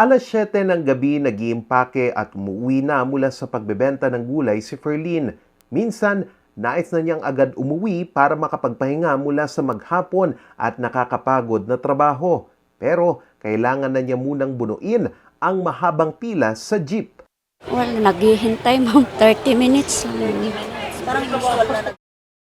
Alas 7 ng gabi nag-iimpake at umuwi na mula sa pagbebenta ng gulay si Ferlin. Minsan, nais na niyang agad umuwi para makapagpahinga mula sa maghapon at nakakapagod na trabaho. Pero kailangan na niya munang bunuin ang mahabang pila sa jeep. Wala, naghihintay ma'am. 30 minutes lang.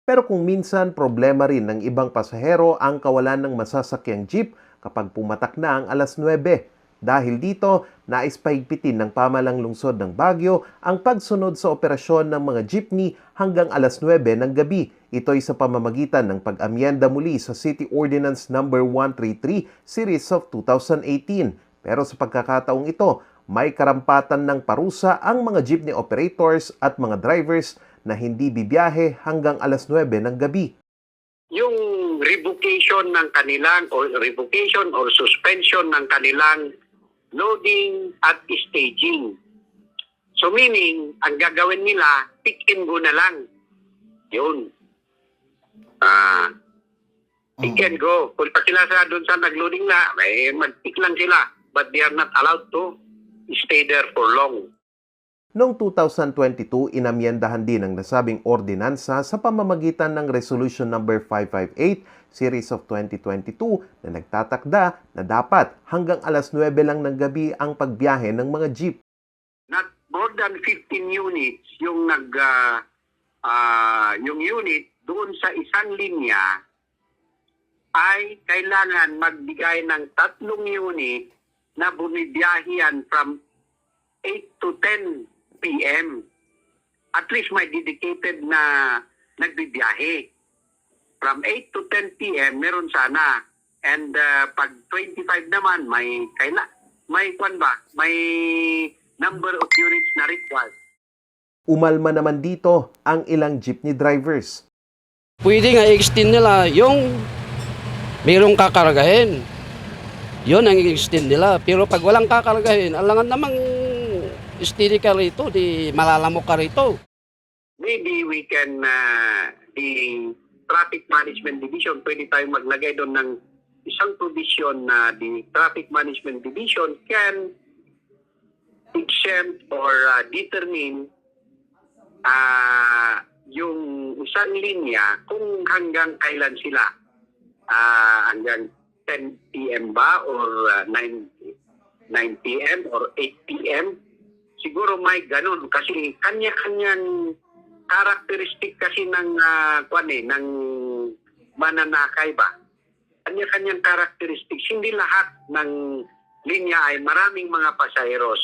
Pero kung minsan problema rin ng ibang pasahero ang kawalan ng masasakyang jeep kapag pumatak na ang alas 9. Dahil dito, nais pahigpitin ng pamalang lungsod ng Baguio ang pagsunod sa operasyon ng mga jeepney hanggang alas 9 ng gabi. Ito'y sa pamamagitan ng pag-amyenda muli sa City Ordinance No. 133 Series of 2018. Pero sa pagkakataong ito, may karampatan ng parusa ang mga jeepney operators at mga drivers na hindi bibiyahe hanggang alas 9 ng gabi. yung revocation ng kanilang or revocation or suspension ng kanilang loading at staging. So meaning, ang gagawin nila, pick and go na lang. Yun. Ah, pick and go. Kung sila sa doon sa nagloading na, eh, mag-pick lang sila. But they are not allowed to stay there for long. Noong 2022, inamyendahan din ang nasabing ordinansa sa pamamagitan ng Resolution No. 558 Series of 2022 na nagtatakda na dapat hanggang alas 9 lang ng gabi ang pagbiyahe ng mga jeep. not more than 15 units yung nag ah, ah, yung unit doon sa isang linya ay kailangan magbigay ng tatlong unit na bumibiyahian from 8 to 10 p.m. At least may dedicated na nagbibiyahe. From 8 to 10 p.m. meron sana. And ah, pag 25 naman may kaila may kwan ba? May number of units na required. Umalma naman dito ang ilang jeepney drivers. Pwede nga i-extend nila yung mayroong kakargahin. Yun ang i-extend nila. Pero pag walang kakargahin, alangan namang steady ka rito, di malalamok ka rito. Maybe we can, uh, the Traffic Management Division, pwede tayong maglagay doon ng isang provision na the Traffic Management Division can exempt or uh, determine ah yung isang linya kung hanggang kailan sila. Ah hanggang 10 p.m. ba or uh, 9, 9 p.m. or 8 p.m. Siguro may ganun kasi kanya-kanyang karakteristik kasi ng uh, kwan eh, ng mananakay ba. Kanya-kanyang karakteristik. Hindi lahat ng linya ay maraming mga pasaheros.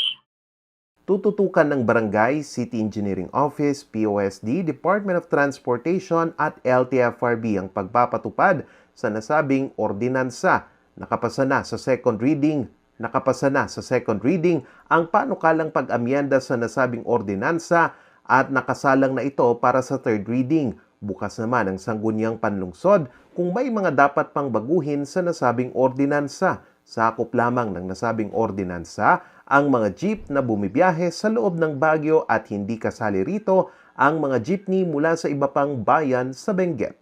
Tututukan ng Barangay, City Engineering Office, POSD, Department of Transportation at LTFRB ang pagpapatupad sa nasabing ordinansa. Nakapasa na sa second reading. Nakapasa na sa second reading ang panukalang pag-amyenda sa nasabing ordinansa at nakasalang na ito para sa third reading. Bukas naman ang sangguniang panlungsod kung may mga dapat pang baguhin sa nasabing ordinansa. Sakop lamang ng nasabing ordinansa ang mga jeep na bumibiyahe sa loob ng Baguio at hindi kasali rito ang mga jeepney mula sa iba pang bayan sa Benguet.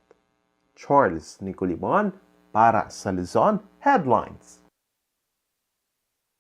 Charles Nicolimon para sa Luzon Headlines.